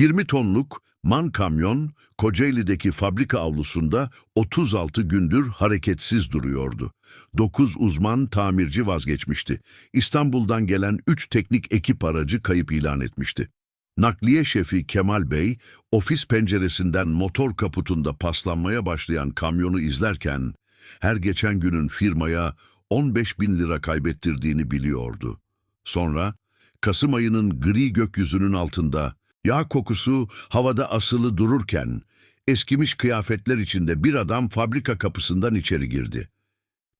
20 tonluk man kamyon Kocaeli'deki fabrika avlusunda 36 gündür hareketsiz duruyordu. 9 uzman tamirci vazgeçmişti. İstanbul'dan gelen 3 teknik ekip aracı kayıp ilan etmişti. Nakliye şefi Kemal Bey, ofis penceresinden motor kaputunda paslanmaya başlayan kamyonu izlerken, her geçen günün firmaya 15 bin lira kaybettirdiğini biliyordu. Sonra, Kasım ayının gri gökyüzünün altında, yağ kokusu havada asılı dururken, eskimiş kıyafetler içinde bir adam fabrika kapısından içeri girdi.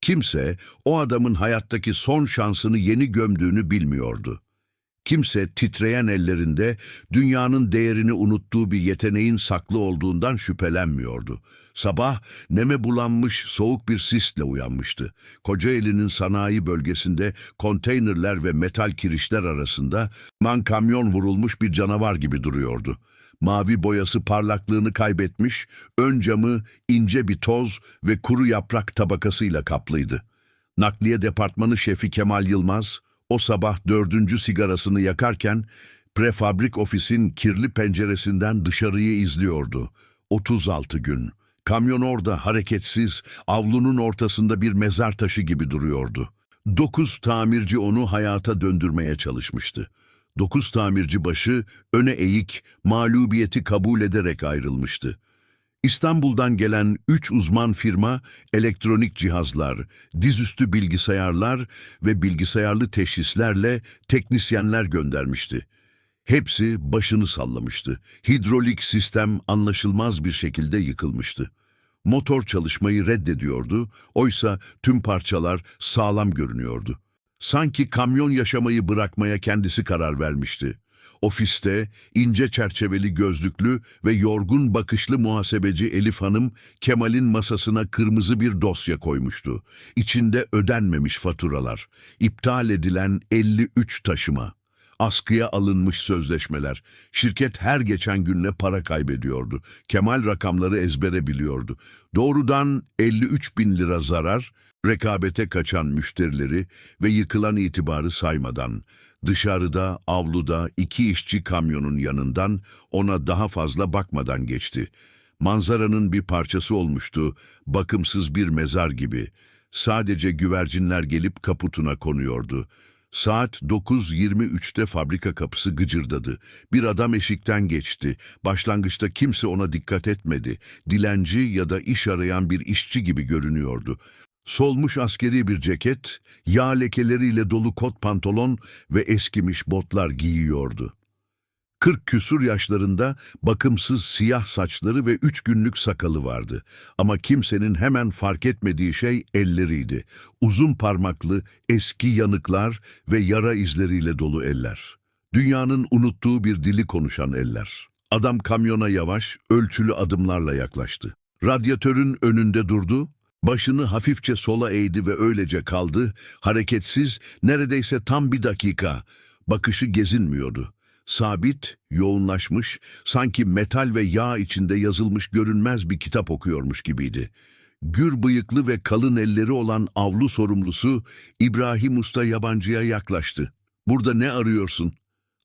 Kimse o adamın hayattaki son şansını yeni gömdüğünü bilmiyordu. Kimse titreyen ellerinde dünyanın değerini unuttuğu bir yeteneğin saklı olduğundan şüphelenmiyordu. Sabah neme bulanmış soğuk bir sisle uyanmıştı. Kocaeli'nin sanayi bölgesinde konteynerler ve metal kirişler arasında man kamyon vurulmuş bir canavar gibi duruyordu. Mavi boyası parlaklığını kaybetmiş, ön camı ince bir toz ve kuru yaprak tabakasıyla kaplıydı. Nakliye Departmanı Şefi Kemal Yılmaz, o sabah dördüncü sigarasını yakarken prefabrik ofisin kirli penceresinden dışarıyı izliyordu. 36 gün. Kamyon orada hareketsiz, avlunun ortasında bir mezar taşı gibi duruyordu. Dokuz tamirci onu hayata döndürmeye çalışmıştı. Dokuz tamirci başı öne eğik, mağlubiyeti kabul ederek ayrılmıştı. İstanbul'dan gelen üç uzman firma elektronik cihazlar, dizüstü bilgisayarlar ve bilgisayarlı teşhislerle teknisyenler göndermişti. Hepsi başını sallamıştı. Hidrolik sistem anlaşılmaz bir şekilde yıkılmıştı. Motor çalışmayı reddediyordu, oysa tüm parçalar sağlam görünüyordu. Sanki kamyon yaşamayı bırakmaya kendisi karar vermişti. Ofiste ince çerçeveli gözlüklü ve yorgun bakışlı muhasebeci Elif Hanım Kemal'in masasına kırmızı bir dosya koymuştu. İçinde ödenmemiş faturalar, iptal edilen 53 taşıma, askıya alınmış sözleşmeler. Şirket her geçen günle para kaybediyordu. Kemal rakamları ezbere biliyordu. Doğrudan 53 bin lira zarar, rekabete kaçan müşterileri ve yıkılan itibarı saymadan, dışarıda, avluda iki işçi kamyonun yanından ona daha fazla bakmadan geçti. Manzaranın bir parçası olmuştu, bakımsız bir mezar gibi. Sadece güvercinler gelip kaputuna konuyordu. Saat 9.23'te fabrika kapısı gıcırdadı. Bir adam eşikten geçti. Başlangıçta kimse ona dikkat etmedi. Dilenci ya da iş arayan bir işçi gibi görünüyordu. Solmuş askeri bir ceket, yağ lekeleriyle dolu kot pantolon ve eskimiş botlar giyiyordu. Kırk küsur yaşlarında bakımsız siyah saçları ve üç günlük sakalı vardı. Ama kimsenin hemen fark etmediği şey elleriydi. Uzun parmaklı, eski yanıklar ve yara izleriyle dolu eller. Dünyanın unuttuğu bir dili konuşan eller. Adam kamyona yavaş, ölçülü adımlarla yaklaştı. Radyatörün önünde durdu, başını hafifçe sola eğdi ve öylece kaldı, hareketsiz, neredeyse tam bir dakika. Bakışı gezinmiyordu. Sabit, yoğunlaşmış, sanki metal ve yağ içinde yazılmış görünmez bir kitap okuyormuş gibiydi. Gür bıyıklı ve kalın elleri olan avlu sorumlusu İbrahim Usta yabancıya yaklaştı. ''Burada ne arıyorsun?''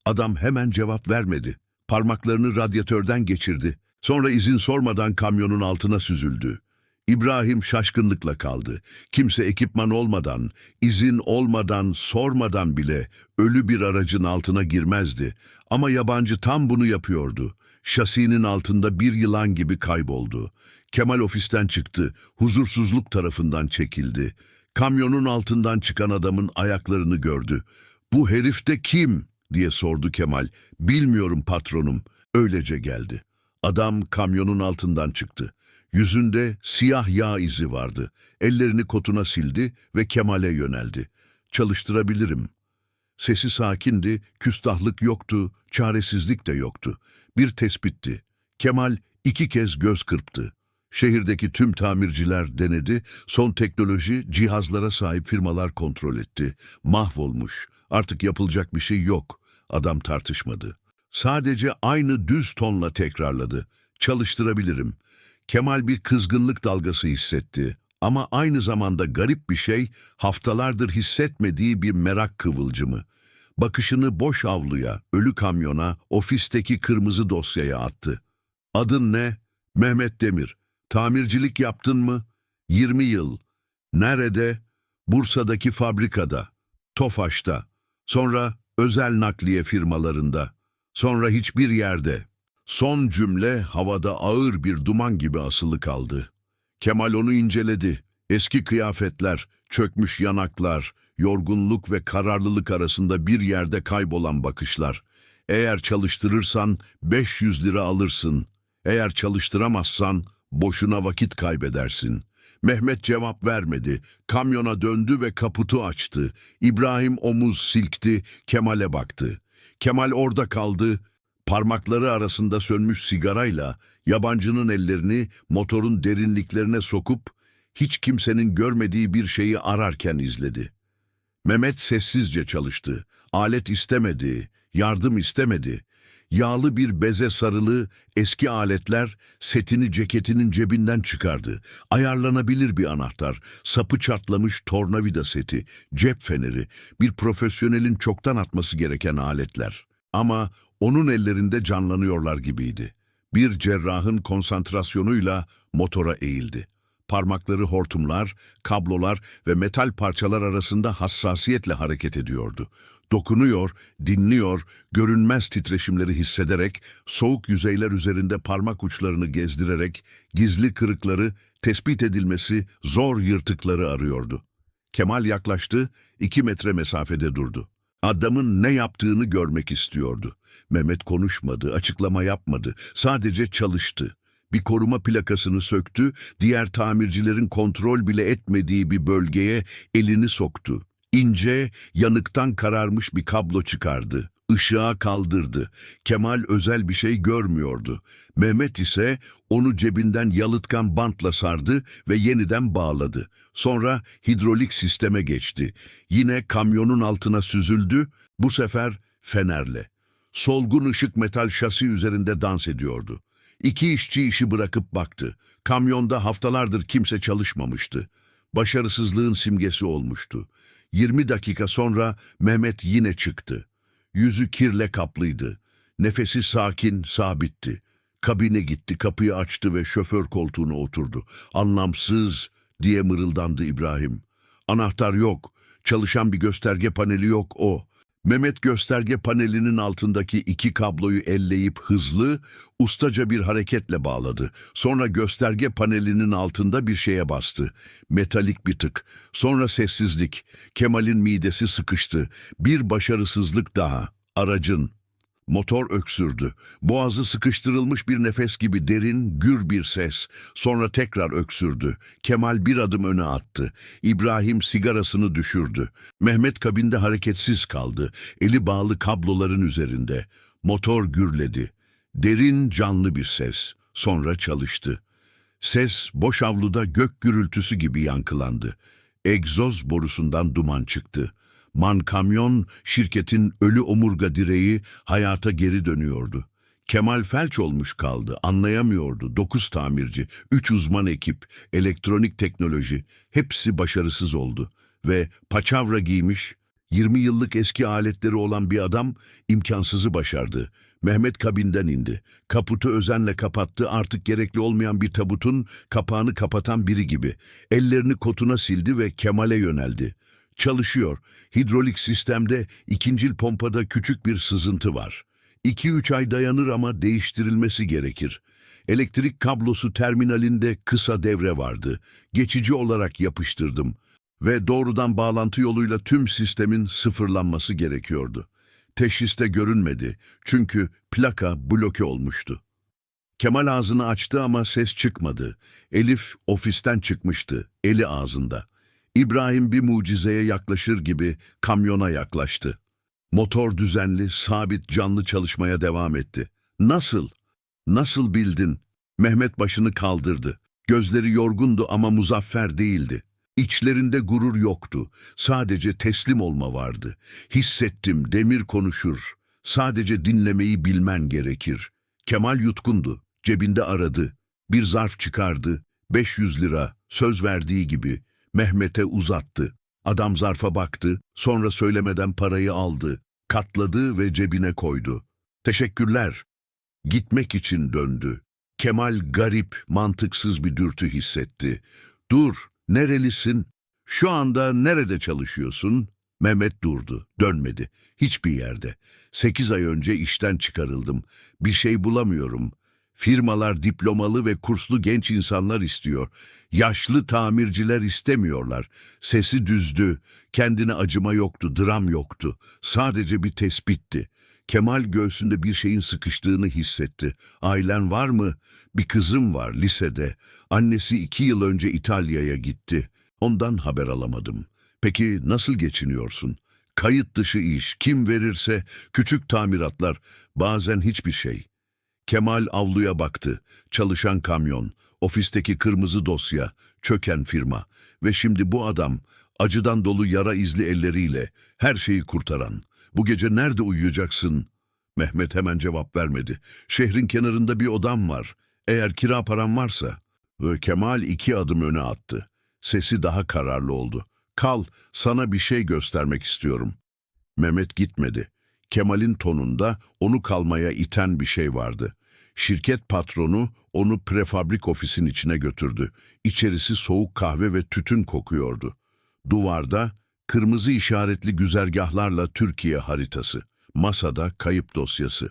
Adam hemen cevap vermedi. Parmaklarını radyatörden geçirdi. Sonra izin sormadan kamyonun altına süzüldü. İbrahim şaşkınlıkla kaldı. Kimse ekipman olmadan, izin olmadan, sormadan bile ölü bir aracın altına girmezdi. Ama yabancı tam bunu yapıyordu. Şasinin altında bir yılan gibi kayboldu. Kemal ofisten çıktı, huzursuzluk tarafından çekildi. Kamyonun altından çıkan adamın ayaklarını gördü. ''Bu herif de kim?'' diye sordu Kemal. ''Bilmiyorum patronum.'' Öylece geldi. Adam kamyonun altından çıktı. Yüzünde siyah yağ izi vardı. Ellerini kotuna sildi ve Kemal'e yöneldi. Çalıştırabilirim. Sesi sakindi, küstahlık yoktu, çaresizlik de yoktu. Bir tespitti. Kemal iki kez göz kırptı. Şehirdeki tüm tamirciler denedi, son teknoloji cihazlara sahip firmalar kontrol etti. Mahvolmuş, artık yapılacak bir şey yok. Adam tartışmadı. Sadece aynı düz tonla tekrarladı. Çalıştırabilirim. Kemal bir kızgınlık dalgası hissetti. Ama aynı zamanda garip bir şey, haftalardır hissetmediği bir merak kıvılcımı. Bakışını boş avluya, ölü kamyona, ofisteki kırmızı dosyaya attı. Adın ne? Mehmet Demir. Tamircilik yaptın mı? 20 yıl. Nerede? Bursa'daki fabrikada. Tofaş'ta. Sonra özel nakliye firmalarında. Sonra hiçbir yerde. Son cümle havada ağır bir duman gibi asılı kaldı. Kemal onu inceledi. Eski kıyafetler, çökmüş yanaklar, yorgunluk ve kararlılık arasında bir yerde kaybolan bakışlar. Eğer çalıştırırsan 500 lira alırsın. Eğer çalıştıramazsan boşuna vakit kaybedersin. Mehmet cevap vermedi. Kamyona döndü ve kaputu açtı. İbrahim omuz silkti, Kemal'e baktı. Kemal orada kaldı. Parmakları arasında sönmüş sigarayla yabancının ellerini motorun derinliklerine sokup hiç kimsenin görmediği bir şeyi ararken izledi. Mehmet sessizce çalıştı. Alet istemedi, yardım istemedi. Yağlı bir beze sarılı eski aletler setini ceketinin cebinden çıkardı. Ayarlanabilir bir anahtar, sapı çatlamış tornavida seti, cep feneri, bir profesyonelin çoktan atması gereken aletler. Ama onun ellerinde canlanıyorlar gibiydi. Bir cerrahın konsantrasyonuyla motora eğildi. Parmakları hortumlar, kablolar ve metal parçalar arasında hassasiyetle hareket ediyordu. Dokunuyor, dinliyor, görünmez titreşimleri hissederek, soğuk yüzeyler üzerinde parmak uçlarını gezdirerek, gizli kırıkları, tespit edilmesi zor yırtıkları arıyordu. Kemal yaklaştı, iki metre mesafede durdu. Adamın ne yaptığını görmek istiyordu. Mehmet konuşmadı, açıklama yapmadı, sadece çalıştı. Bir koruma plakasını söktü, diğer tamircilerin kontrol bile etmediği bir bölgeye elini soktu. İnce, yanıktan kararmış bir kablo çıkardı. Işığa kaldırdı. Kemal özel bir şey görmüyordu. Mehmet ise onu cebinden yalıtkan bantla sardı ve yeniden bağladı. Sonra hidrolik sisteme geçti. Yine kamyonun altına süzüldü, bu sefer fenerle. Solgun ışık metal şasi üzerinde dans ediyordu. İki işçi işi bırakıp baktı. Kamyonda haftalardır kimse çalışmamıştı. Başarısızlığın simgesi olmuştu. 20 dakika sonra Mehmet yine çıktı. Yüzü kirle kaplıydı. Nefesi sakin, sabitti. Kabine gitti, kapıyı açtı ve şoför koltuğuna oturdu. Anlamsız diye mırıldandı İbrahim. Anahtar yok, çalışan bir gösterge paneli yok o. Mehmet gösterge panelinin altındaki iki kabloyu elleyip hızlı, ustaca bir hareketle bağladı. Sonra gösterge panelinin altında bir şeye bastı. Metalik bir tık. Sonra sessizlik. Kemal'in midesi sıkıştı. Bir başarısızlık daha. Aracın. Motor öksürdü. Boğazı sıkıştırılmış bir nefes gibi derin, gür bir ses. Sonra tekrar öksürdü. Kemal bir adım öne attı. İbrahim sigarasını düşürdü. Mehmet kabinde hareketsiz kaldı. Eli bağlı kabloların üzerinde. Motor gürledi. Derin, canlı bir ses. Sonra çalıştı. Ses boş avluda gök gürültüsü gibi yankılandı. Egzoz borusundan duman çıktı. Man kamyon şirketin ölü omurga direği hayata geri dönüyordu. Kemal felç olmuş kaldı, anlayamıyordu. Dokuz tamirci, üç uzman ekip, elektronik teknoloji, hepsi başarısız oldu. Ve paçavra giymiş, 20 yıllık eski aletleri olan bir adam imkansızı başardı. Mehmet kabinden indi. Kaputu özenle kapattı, artık gerekli olmayan bir tabutun kapağını kapatan biri gibi. Ellerini kotuna sildi ve Kemal'e yöneldi. Çalışıyor. Hidrolik sistemde ikincil pompada küçük bir sızıntı var. 2-3 ay dayanır ama değiştirilmesi gerekir. Elektrik kablosu terminalinde kısa devre vardı. Geçici olarak yapıştırdım ve doğrudan bağlantı yoluyla tüm sistemin sıfırlanması gerekiyordu. Teşhiste görünmedi çünkü plaka bloke olmuştu. Kemal ağzını açtı ama ses çıkmadı. Elif ofisten çıkmıştı, eli ağzında. İbrahim bir mucizeye yaklaşır gibi kamyona yaklaştı. Motor düzenli, sabit, canlı çalışmaya devam etti. Nasıl? Nasıl bildin? Mehmet başını kaldırdı. Gözleri yorgundu ama muzaffer değildi. İçlerinde gurur yoktu. Sadece teslim olma vardı. Hissettim, demir konuşur. Sadece dinlemeyi bilmen gerekir. Kemal yutkundu. Cebinde aradı. Bir zarf çıkardı. 500 lira, söz verdiği gibi. Mehmet'e uzattı. Adam zarfa baktı, sonra söylemeden parayı aldı. Katladı ve cebine koydu. Teşekkürler. Gitmek için döndü. Kemal garip, mantıksız bir dürtü hissetti. Dur, nerelisin? Şu anda nerede çalışıyorsun? Mehmet durdu, dönmedi. Hiçbir yerde. Sekiz ay önce işten çıkarıldım. Bir şey bulamıyorum. Firmalar diplomalı ve kurslu genç insanlar istiyor. Yaşlı tamirciler istemiyorlar. Sesi düzdü. Kendine acıma yoktu, dram yoktu. Sadece bir tespitti. Kemal göğsünde bir şeyin sıkıştığını hissetti. Ailen var mı? Bir kızım var lisede. Annesi iki yıl önce İtalya'ya gitti. Ondan haber alamadım. Peki nasıl geçiniyorsun? Kayıt dışı iş, kim verirse, küçük tamiratlar, bazen hiçbir şey. Kemal avluya baktı. Çalışan kamyon, ofisteki kırmızı dosya, çöken firma ve şimdi bu adam acıdan dolu yara izli elleriyle her şeyi kurtaran. Bu gece nerede uyuyacaksın? Mehmet hemen cevap vermedi. Şehrin kenarında bir odam var. Eğer kira param varsa. Ve Kemal iki adım öne attı. Sesi daha kararlı oldu. Kal, sana bir şey göstermek istiyorum. Mehmet gitmedi. Kemal'in tonunda onu kalmaya iten bir şey vardı. Şirket patronu onu prefabrik ofisin içine götürdü. İçerisi soğuk kahve ve tütün kokuyordu. Duvarda kırmızı işaretli güzergahlarla Türkiye haritası. Masada kayıp dosyası.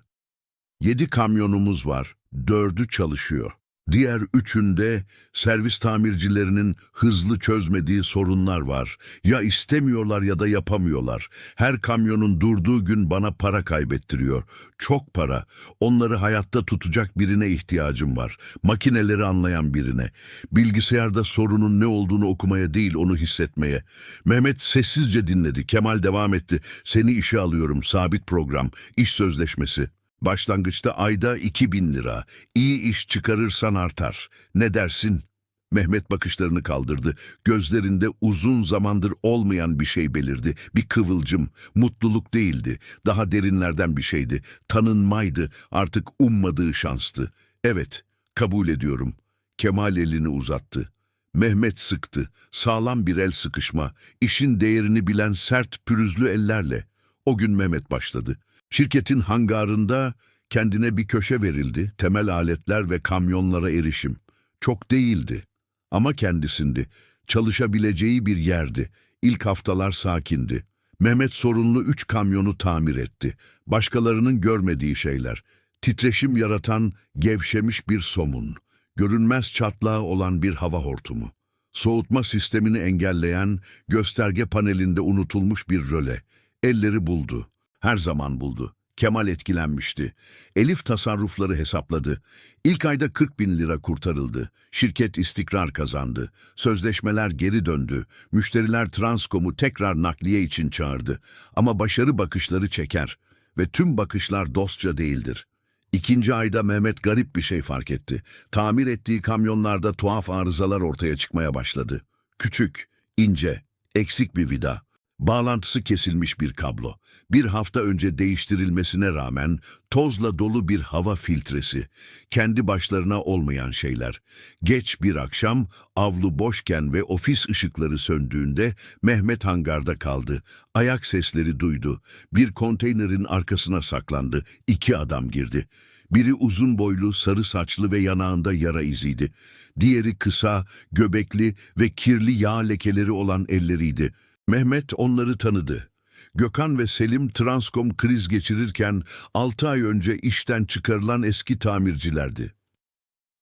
Yedi kamyonumuz var. Dördü çalışıyor. Diğer üçünde servis tamircilerinin hızlı çözmediği sorunlar var. Ya istemiyorlar ya da yapamıyorlar. Her kamyonun durduğu gün bana para kaybettiriyor. Çok para. Onları hayatta tutacak birine ihtiyacım var. Makineleri anlayan birine. Bilgisayarda sorunun ne olduğunu okumaya değil onu hissetmeye. Mehmet sessizce dinledi. Kemal devam etti. Seni işe alıyorum. Sabit program. iş sözleşmesi. Başlangıçta ayda 2000 lira. İyi iş çıkarırsan artar. Ne dersin? Mehmet bakışlarını kaldırdı. Gözlerinde uzun zamandır olmayan bir şey belirdi. Bir kıvılcım. Mutluluk değildi. Daha derinlerden bir şeydi. Tanınmaydı. Artık ummadığı şanstı. Evet, kabul ediyorum. Kemal elini uzattı. Mehmet sıktı. Sağlam bir el sıkışma. İşin değerini bilen sert pürüzlü ellerle. O gün Mehmet başladı. Şirketin hangarında kendine bir köşe verildi, temel aletler ve kamyonlara erişim. Çok değildi ama kendisindi. Çalışabileceği bir yerdi. İlk haftalar sakindi. Mehmet sorunlu üç kamyonu tamir etti. Başkalarının görmediği şeyler. Titreşim yaratan, gevşemiş bir somun. Görünmez çatlağı olan bir hava hortumu. Soğutma sistemini engelleyen, gösterge panelinde unutulmuş bir röle. Elleri buldu. Her zaman buldu. Kemal etkilenmişti. Elif tasarrufları hesapladı. İlk ayda 40 bin lira kurtarıldı. Şirket istikrar kazandı. Sözleşmeler geri döndü. Müşteriler Transcom'u tekrar nakliye için çağırdı. Ama başarı bakışları çeker ve tüm bakışlar dostça değildir. İkinci ayda Mehmet garip bir şey fark etti. Tamir ettiği kamyonlarda tuhaf arızalar ortaya çıkmaya başladı. Küçük, ince, eksik bir vida. Bağlantısı kesilmiş bir kablo. Bir hafta önce değiştirilmesine rağmen tozla dolu bir hava filtresi. Kendi başlarına olmayan şeyler. Geç bir akşam avlu boşken ve ofis ışıkları söndüğünde Mehmet hangarda kaldı. Ayak sesleri duydu. Bir konteynerin arkasına saklandı. İki adam girdi. Biri uzun boylu, sarı saçlı ve yanağında yara iziydi. Diğeri kısa, göbekli ve kirli yağ lekeleri olan elleriydi. Mehmet onları tanıdı. Gökhan ve Selim Transcom kriz geçirirken 6 ay önce işten çıkarılan eski tamircilerdi.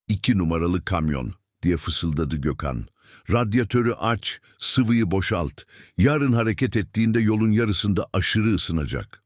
İki numaralı kamyon diye fısıldadı Gökhan. Radyatörü aç, sıvıyı boşalt. Yarın hareket ettiğinde yolun yarısında aşırı ısınacak.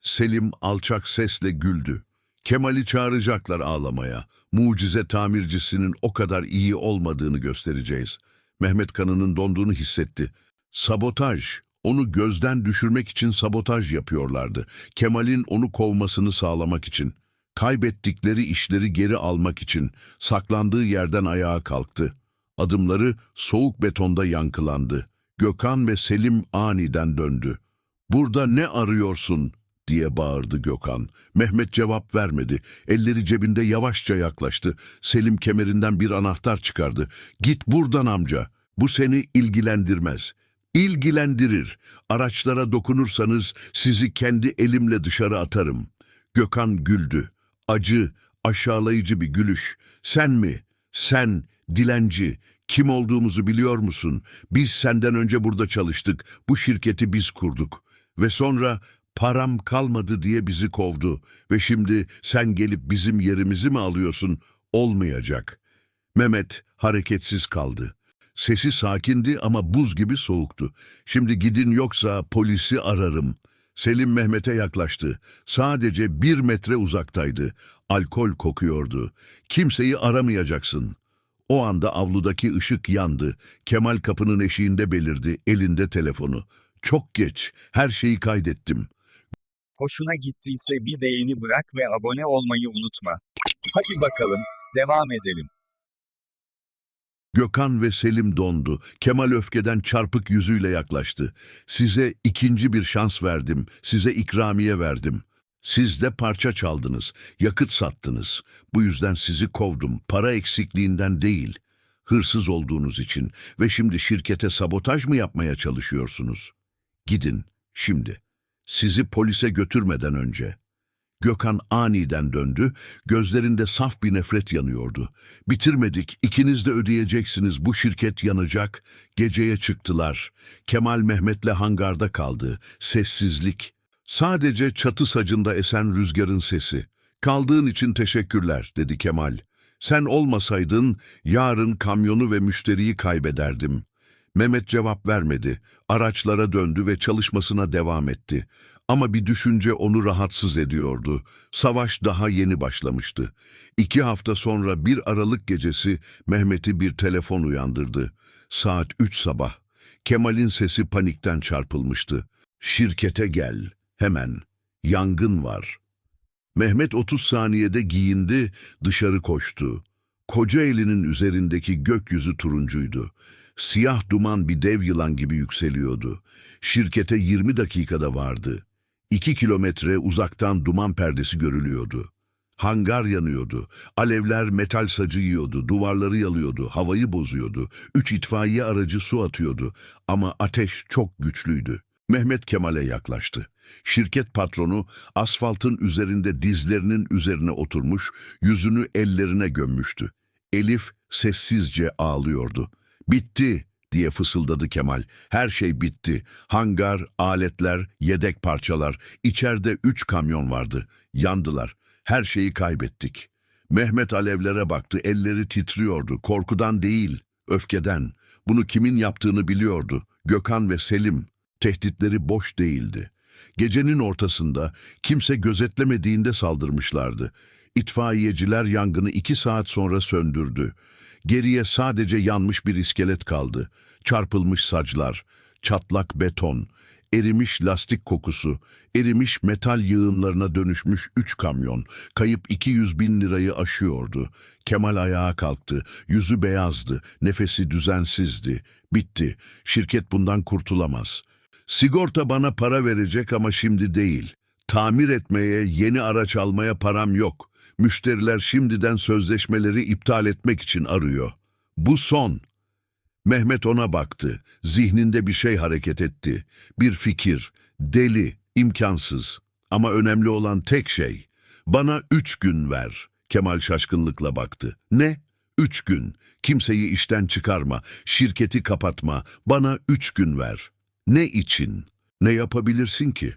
Selim alçak sesle güldü. Kemal'i çağıracaklar ağlamaya. Mucize tamircisinin o kadar iyi olmadığını göstereceğiz. Mehmet kanının donduğunu hissetti. Sabotaj. Onu gözden düşürmek için sabotaj yapıyorlardı. Kemal'in onu kovmasını sağlamak için. Kaybettikleri işleri geri almak için saklandığı yerden ayağa kalktı. Adımları soğuk betonda yankılandı. Gökhan ve Selim aniden döndü. ''Burada ne arıyorsun?'' diye bağırdı Gökhan. Mehmet cevap vermedi. Elleri cebinde yavaşça yaklaştı. Selim kemerinden bir anahtar çıkardı. ''Git buradan amca. Bu seni ilgilendirmez.'' İlgilendirir. Araçlara dokunursanız sizi kendi elimle dışarı atarım. Gökhan güldü. Acı, aşağılayıcı bir gülüş. Sen mi? Sen, dilenci. Kim olduğumuzu biliyor musun? Biz senden önce burada çalıştık. Bu şirketi biz kurduk. Ve sonra param kalmadı diye bizi kovdu. Ve şimdi sen gelip bizim yerimizi mi alıyorsun? Olmayacak. Mehmet hareketsiz kaldı. Sesi sakindi ama buz gibi soğuktu. Şimdi gidin yoksa polisi ararım. Selim Mehmet'e yaklaştı. Sadece bir metre uzaktaydı. Alkol kokuyordu. Kimseyi aramayacaksın. O anda avludaki ışık yandı. Kemal kapının eşiğinde belirdi, elinde telefonu. Çok geç, her şeyi kaydettim. Hoşuna gittiyse bir beğeni bırak ve abone olmayı unutma. Hadi bakalım, devam edelim. Gökhan ve Selim dondu. Kemal öfkeden çarpık yüzüyle yaklaştı. Size ikinci bir şans verdim. Size ikramiye verdim. Siz de parça çaldınız. Yakıt sattınız. Bu yüzden sizi kovdum. Para eksikliğinden değil. Hırsız olduğunuz için. Ve şimdi şirkete sabotaj mı yapmaya çalışıyorsunuz? Gidin, şimdi. Sizi polise götürmeden önce. Gökhan aniden döndü, gözlerinde saf bir nefret yanıyordu. Bitirmedik, ikiniz de ödeyeceksiniz, bu şirket yanacak. Geceye çıktılar. Kemal Mehmet'le hangarda kaldı. Sessizlik. Sadece çatı sacında esen rüzgarın sesi. Kaldığın için teşekkürler, dedi Kemal. Sen olmasaydın yarın kamyonu ve müşteriyi kaybederdim. Mehmet cevap vermedi. Araçlara döndü ve çalışmasına devam etti. Ama bir düşünce onu rahatsız ediyordu. Savaş daha yeni başlamıştı. İki hafta sonra bir Aralık gecesi Mehmet'i bir telefon uyandırdı. Saat üç sabah. Kemal'in sesi panikten çarpılmıştı. Şirkete gel, hemen. Yangın var. Mehmet 30 saniyede giyindi, dışarı koştu. Koca elinin üzerindeki gökyüzü turuncuydu. Siyah duman bir dev yılan gibi yükseliyordu. Şirkete 20 dakikada vardı. İki kilometre uzaktan duman perdesi görülüyordu. Hangar yanıyordu. Alevler metal sacı yiyordu, duvarları yalıyordu, havayı bozuyordu. Üç itfaiye aracı su atıyordu. Ama ateş çok güçlüydü. Mehmet Kemal'e yaklaştı. Şirket patronu asfaltın üzerinde dizlerinin üzerine oturmuş, yüzünü ellerine gömmüştü. Elif sessizce ağlıyordu. Bitti diye fısıldadı Kemal. Her şey bitti. Hangar, aletler, yedek parçalar. İçeride üç kamyon vardı. Yandılar. Her şeyi kaybettik. Mehmet alevlere baktı. Elleri titriyordu. Korkudan değil, öfkeden. Bunu kimin yaptığını biliyordu. Gökhan ve Selim. Tehditleri boş değildi. Gecenin ortasında kimse gözetlemediğinde saldırmışlardı. İtfaiyeciler yangını iki saat sonra söndürdü. Geriye sadece yanmış bir iskelet kaldı. Çarpılmış saclar, çatlak beton, erimiş lastik kokusu, erimiş metal yığınlarına dönüşmüş üç kamyon, kayıp 200 bin lirayı aşıyordu. Kemal ayağa kalktı, yüzü beyazdı, nefesi düzensizdi. Bitti, şirket bundan kurtulamaz. Sigorta bana para verecek ama şimdi değil. Tamir etmeye, yeni araç almaya param yok. Müşteriler şimdiden sözleşmeleri iptal etmek için arıyor. Bu son. Mehmet ona baktı. Zihninde bir şey hareket etti. Bir fikir. Deli, imkansız. Ama önemli olan tek şey. Bana üç gün ver. Kemal şaşkınlıkla baktı. Ne? Üç gün. Kimseyi işten çıkarma. Şirketi kapatma. Bana üç gün ver. Ne için? Ne yapabilirsin ki?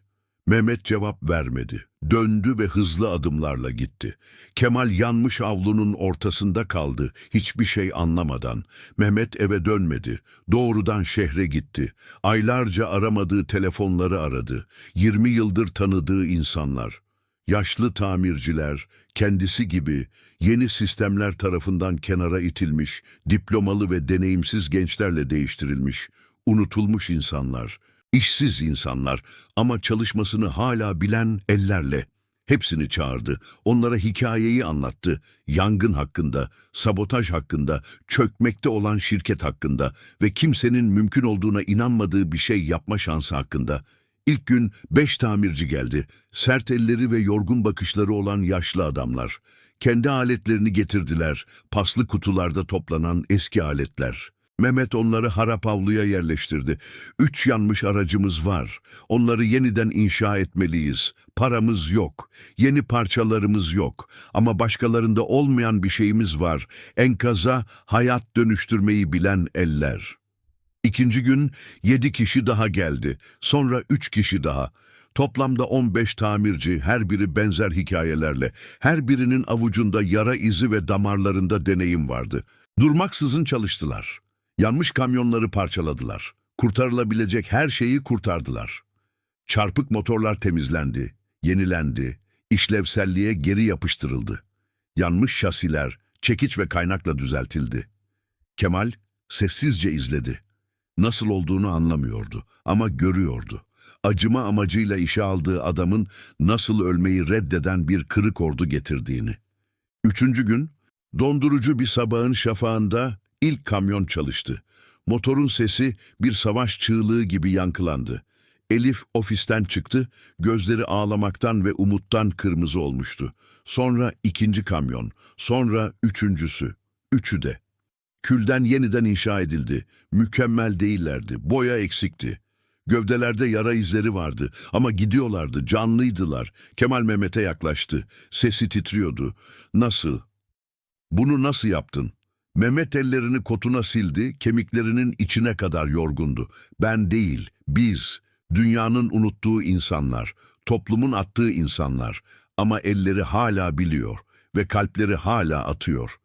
Mehmet cevap vermedi. Döndü ve hızlı adımlarla gitti. Kemal yanmış avlunun ortasında kaldı, hiçbir şey anlamadan. Mehmet eve dönmedi. Doğrudan şehre gitti. Aylarca aramadığı telefonları aradı. 20 yıldır tanıdığı insanlar. Yaşlı tamirciler, kendisi gibi yeni sistemler tarafından kenara itilmiş, diplomalı ve deneyimsiz gençlerle değiştirilmiş, unutulmuş insanlar. İşsiz insanlar ama çalışmasını hala bilen ellerle. Hepsini çağırdı, onlara hikayeyi anlattı. Yangın hakkında, sabotaj hakkında, çökmekte olan şirket hakkında ve kimsenin mümkün olduğuna inanmadığı bir şey yapma şansı hakkında. İlk gün beş tamirci geldi. Sert elleri ve yorgun bakışları olan yaşlı adamlar. Kendi aletlerini getirdiler. Paslı kutularda toplanan eski aletler. Mehmet onları harap avluya yerleştirdi. Üç yanmış aracımız var. Onları yeniden inşa etmeliyiz. Paramız yok. Yeni parçalarımız yok. Ama başkalarında olmayan bir şeyimiz var. Enkaza hayat dönüştürmeyi bilen eller. İkinci gün yedi kişi daha geldi. Sonra üç kişi daha. Toplamda 15 tamirci, her biri benzer hikayelerle. Her birinin avucunda yara izi ve damarlarında deneyim vardı. Durmaksızın çalıştılar. Yanmış kamyonları parçaladılar. Kurtarılabilecek her şeyi kurtardılar. Çarpık motorlar temizlendi, yenilendi, işlevselliğe geri yapıştırıldı. Yanmış şasiler çekiç ve kaynakla düzeltildi. Kemal sessizce izledi. Nasıl olduğunu anlamıyordu ama görüyordu. Acıma amacıyla işe aldığı adamın nasıl ölmeyi reddeden bir kırık ordu getirdiğini. Üçüncü gün, dondurucu bir sabahın şafağında ilk kamyon çalıştı. Motorun sesi bir savaş çığlığı gibi yankılandı. Elif ofisten çıktı, gözleri ağlamaktan ve umuttan kırmızı olmuştu. Sonra ikinci kamyon, sonra üçüncüsü, üçü de. Külden yeniden inşa edildi. Mükemmel değillerdi, boya eksikti. Gövdelerde yara izleri vardı ama gidiyorlardı, canlıydılar. Kemal Mehmet'e yaklaştı. Sesi titriyordu. Nasıl? Bunu nasıl yaptın? Mehmet ellerini kotuna sildi, kemiklerinin içine kadar yorgundu. Ben değil, biz, dünyanın unuttuğu insanlar, toplumun attığı insanlar. Ama elleri hala biliyor ve kalpleri hala atıyor.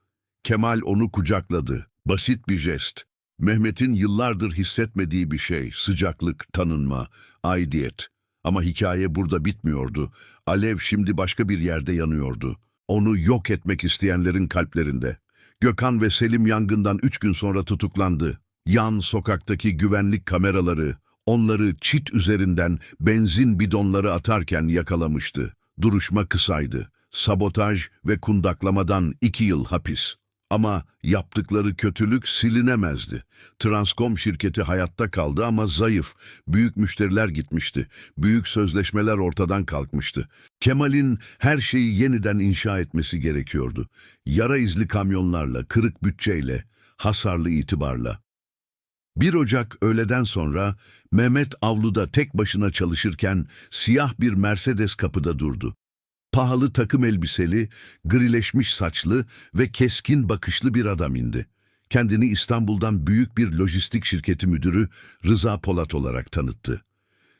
Kemal onu kucakladı. Basit bir jest. Mehmet'in yıllardır hissetmediği bir şey, sıcaklık, tanınma, aidiyet. Ama hikaye burada bitmiyordu. Alev şimdi başka bir yerde yanıyordu. Onu yok etmek isteyenlerin kalplerinde. Gökhan ve Selim yangından üç gün sonra tutuklandı. Yan sokaktaki güvenlik kameraları onları çit üzerinden benzin bidonları atarken yakalamıştı. Duruşma kısaydı. Sabotaj ve kundaklamadan iki yıl hapis. Ama yaptıkları kötülük silinemezdi. Transcom şirketi hayatta kaldı ama zayıf. Büyük müşteriler gitmişti. Büyük sözleşmeler ortadan kalkmıştı. Kemal'in her şeyi yeniden inşa etmesi gerekiyordu. Yara izli kamyonlarla, kırık bütçeyle, hasarlı itibarla. 1 Ocak öğleden sonra Mehmet avluda tek başına çalışırken siyah bir Mercedes kapıda durdu. Pahalı takım elbiseli, grileşmiş saçlı ve keskin bakışlı bir adam indi. Kendini İstanbul'dan büyük bir lojistik şirketi müdürü Rıza Polat olarak tanıttı.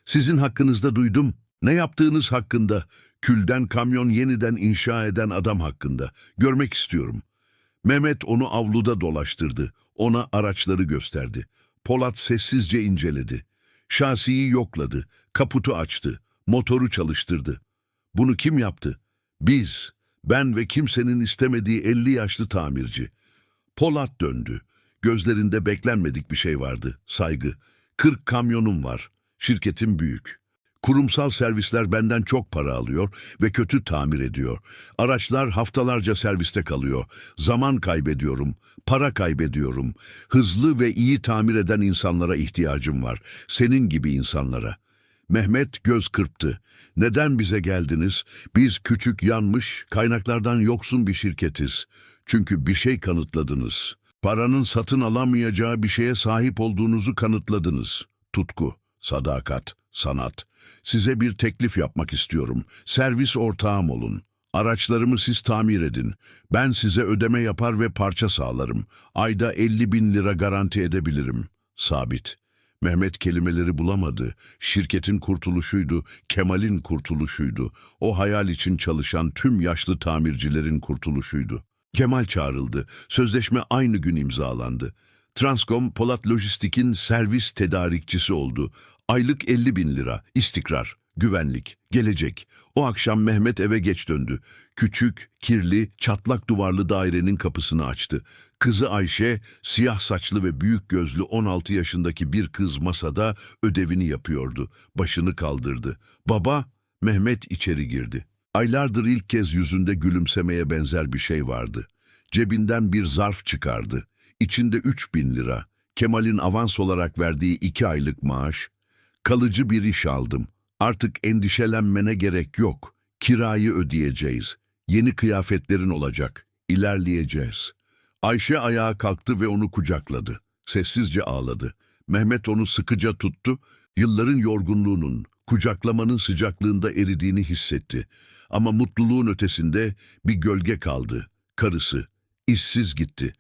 Sizin hakkınızda duydum. Ne yaptığınız hakkında, külden kamyon yeniden inşa eden adam hakkında. Görmek istiyorum. Mehmet onu avluda dolaştırdı. Ona araçları gösterdi. Polat sessizce inceledi. Şasiyi yokladı. Kaputu açtı. Motoru çalıştırdı. Bunu kim yaptı? Biz. Ben ve kimsenin istemediği 50 yaşlı tamirci. Polat döndü. Gözlerinde beklenmedik bir şey vardı. Saygı. 40 kamyonum var. Şirketim büyük. Kurumsal servisler benden çok para alıyor ve kötü tamir ediyor. Araçlar haftalarca serviste kalıyor. Zaman kaybediyorum, para kaybediyorum. Hızlı ve iyi tamir eden insanlara ihtiyacım var. Senin gibi insanlara. Mehmet göz kırptı. Neden bize geldiniz? Biz küçük yanmış, kaynaklardan yoksun bir şirketiz. Çünkü bir şey kanıtladınız. Paranın satın alamayacağı bir şeye sahip olduğunuzu kanıtladınız. Tutku, sadakat, sanat. Size bir teklif yapmak istiyorum. Servis ortağım olun. Araçlarımı siz tamir edin. Ben size ödeme yapar ve parça sağlarım. Ayda 50 bin lira garanti edebilirim. Sabit. Mehmet kelimeleri bulamadı. Şirketin kurtuluşuydu, Kemal'in kurtuluşuydu. O hayal için çalışan tüm yaşlı tamircilerin kurtuluşuydu. Kemal çağrıldı. Sözleşme aynı gün imzalandı. Transcom, Polat Lojistik'in servis tedarikçisi oldu. Aylık 50 bin lira, istikrar, güvenlik, gelecek. O akşam Mehmet eve geç döndü. Küçük, kirli, çatlak duvarlı dairenin kapısını açtı. Kızı Ayşe, siyah saçlı ve büyük gözlü 16 yaşındaki bir kız masada ödevini yapıyordu. Başını kaldırdı. Baba, Mehmet içeri girdi. Aylardır ilk kez yüzünde gülümsemeye benzer bir şey vardı. Cebinden bir zarf çıkardı. İçinde üç bin lira. Kemal'in avans olarak verdiği iki aylık maaş. Kalıcı bir iş aldım. Artık endişelenmene gerek yok. Kirayı ödeyeceğiz. Yeni kıyafetlerin olacak. İlerleyeceğiz. Ayşe ayağa kalktı ve onu kucakladı. Sessizce ağladı. Mehmet onu sıkıca tuttu. Yılların yorgunluğunun, kucaklamanın sıcaklığında eridiğini hissetti. Ama mutluluğun ötesinde bir gölge kaldı. Karısı. İşsiz gitti.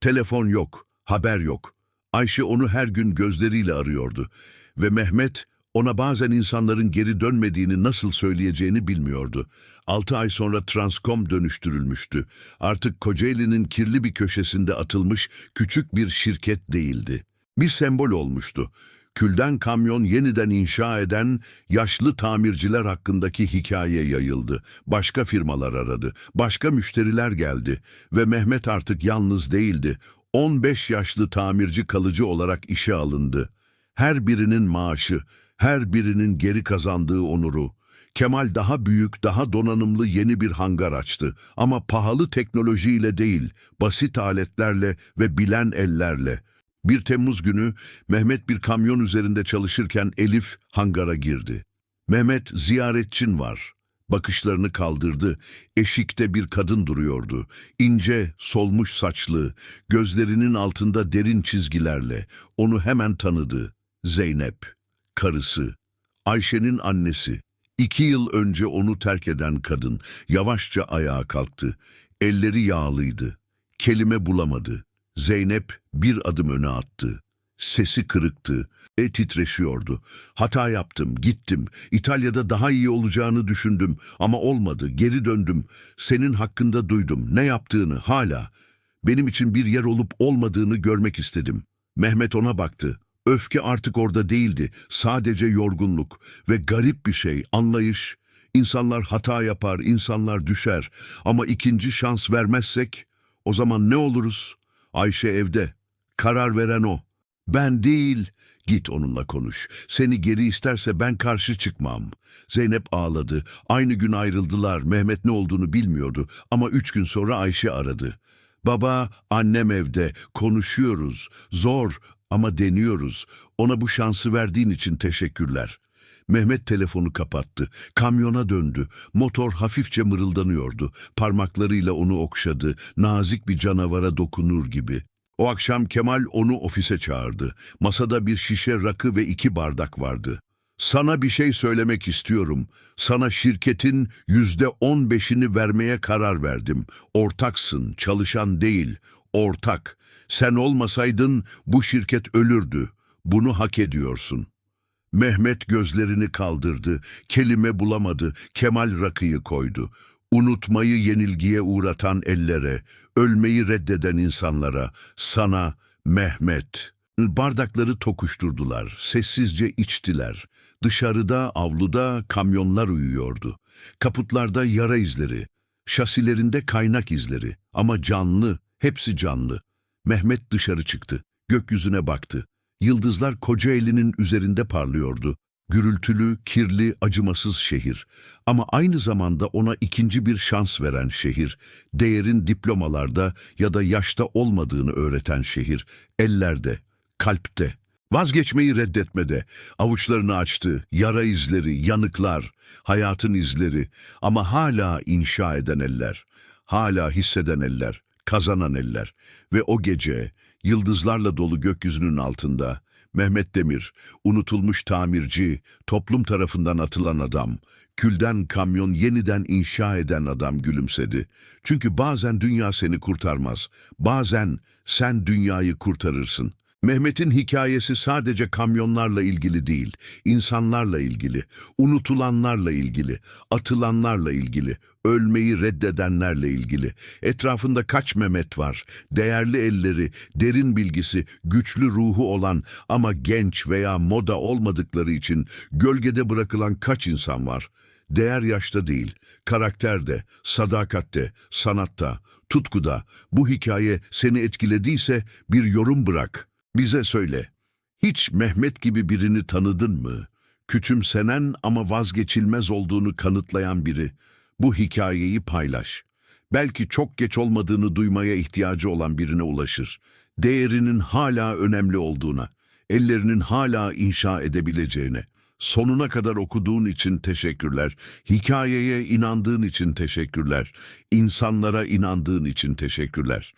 Telefon yok, haber yok. Ayşe onu her gün gözleriyle arıyordu. Ve Mehmet ona bazen insanların geri dönmediğini nasıl söyleyeceğini bilmiyordu. Altı ay sonra Transcom dönüştürülmüştü. Artık Kocaeli'nin kirli bir köşesinde atılmış küçük bir şirket değildi. Bir sembol olmuştu. Külden kamyon yeniden inşa eden yaşlı tamirciler hakkındaki hikaye yayıldı. Başka firmalar aradı, başka müşteriler geldi ve Mehmet artık yalnız değildi. 15 yaşlı tamirci kalıcı olarak işe alındı. Her birinin maaşı, her birinin geri kazandığı onuru. Kemal daha büyük, daha donanımlı yeni bir hangar açtı. Ama pahalı teknolojiyle değil, basit aletlerle ve bilen ellerle. Bir Temmuz günü Mehmet bir kamyon üzerinde çalışırken Elif hangara girdi. Mehmet ziyaretçin var. Bakışlarını kaldırdı. Eşikte bir kadın duruyordu. İnce, solmuş saçlı, gözlerinin altında derin çizgilerle. Onu hemen tanıdı. Zeynep, karısı, Ayşe'nin annesi. İki yıl önce onu terk eden kadın yavaşça ayağa kalktı. Elleri yağlıydı. Kelime bulamadı. Zeynep bir adım öne attı. Sesi kırıktı. E titreşiyordu. Hata yaptım, gittim. İtalya'da daha iyi olacağını düşündüm ama olmadı. Geri döndüm. Senin hakkında duydum. Ne yaptığını hala. Benim için bir yer olup olmadığını görmek istedim. Mehmet ona baktı. Öfke artık orada değildi. Sadece yorgunluk ve garip bir şey, anlayış. İnsanlar hata yapar, insanlar düşer. Ama ikinci şans vermezsek o zaman ne oluruz? Ayşe evde. Karar veren o. Ben değil. Git onunla konuş. Seni geri isterse ben karşı çıkmam. Zeynep ağladı. Aynı gün ayrıldılar. Mehmet ne olduğunu bilmiyordu. Ama üç gün sonra Ayşe aradı. Baba, annem evde. Konuşuyoruz. Zor ama deniyoruz. Ona bu şansı verdiğin için teşekkürler. Mehmet telefonu kapattı. Kamyona döndü. Motor hafifçe mırıldanıyordu. Parmaklarıyla onu okşadı. Nazik bir canavara dokunur gibi. O akşam Kemal onu ofise çağırdı. Masada bir şişe rakı ve iki bardak vardı. Sana bir şey söylemek istiyorum. Sana şirketin yüzde on beşini vermeye karar verdim. Ortaksın, çalışan değil. Ortak. Sen olmasaydın bu şirket ölürdü. Bunu hak ediyorsun. Mehmet gözlerini kaldırdı. Kelime bulamadı. Kemal rakıyı koydu. Unutmayı yenilgiye uğratan ellere, ölmeyi reddeden insanlara, sana Mehmet. Bardakları tokuşturdular, sessizce içtiler. Dışarıda, avluda kamyonlar uyuyordu. Kaputlarda yara izleri, şasilerinde kaynak izleri. Ama canlı, hepsi canlı. Mehmet dışarı çıktı, gökyüzüne baktı. Yıldızlar Kocaeli'nin üzerinde parlıyordu. Gürültülü, kirli, acımasız şehir. Ama aynı zamanda ona ikinci bir şans veren şehir. Değerin diplomalarda ya da yaşta olmadığını öğreten şehir. Ellerde, kalpte. Vazgeçmeyi reddetmede. Avuçlarını açtı. Yara izleri, yanıklar, hayatın izleri. Ama hala inşa eden eller. Hala hisseden eller, kazanan eller. Ve o gece yıldızlarla dolu gökyüzünün altında Mehmet Demir, unutulmuş tamirci, toplum tarafından atılan adam, külden kamyon yeniden inşa eden adam gülümsedi. Çünkü bazen dünya seni kurtarmaz, bazen sen dünyayı kurtarırsın. Mehmet'in hikayesi sadece kamyonlarla ilgili değil, insanlarla ilgili, unutulanlarla ilgili, atılanlarla ilgili, ölmeyi reddedenlerle ilgili. Etrafında kaç Mehmet var, değerli elleri, derin bilgisi, güçlü ruhu olan ama genç veya moda olmadıkları için gölgede bırakılan kaç insan var? Değer yaşta değil, karakterde, sadakatte, sanatta, tutkuda. Bu hikaye seni etkilediyse bir yorum bırak. Bize söyle. Hiç Mehmet gibi birini tanıdın mı? Küçümsenen ama vazgeçilmez olduğunu kanıtlayan biri. Bu hikayeyi paylaş. Belki çok geç olmadığını duymaya ihtiyacı olan birine ulaşır. Değerinin hala önemli olduğuna, ellerinin hala inşa edebileceğine. Sonuna kadar okuduğun için teşekkürler. Hikayeye inandığın için teşekkürler. İnsanlara inandığın için teşekkürler.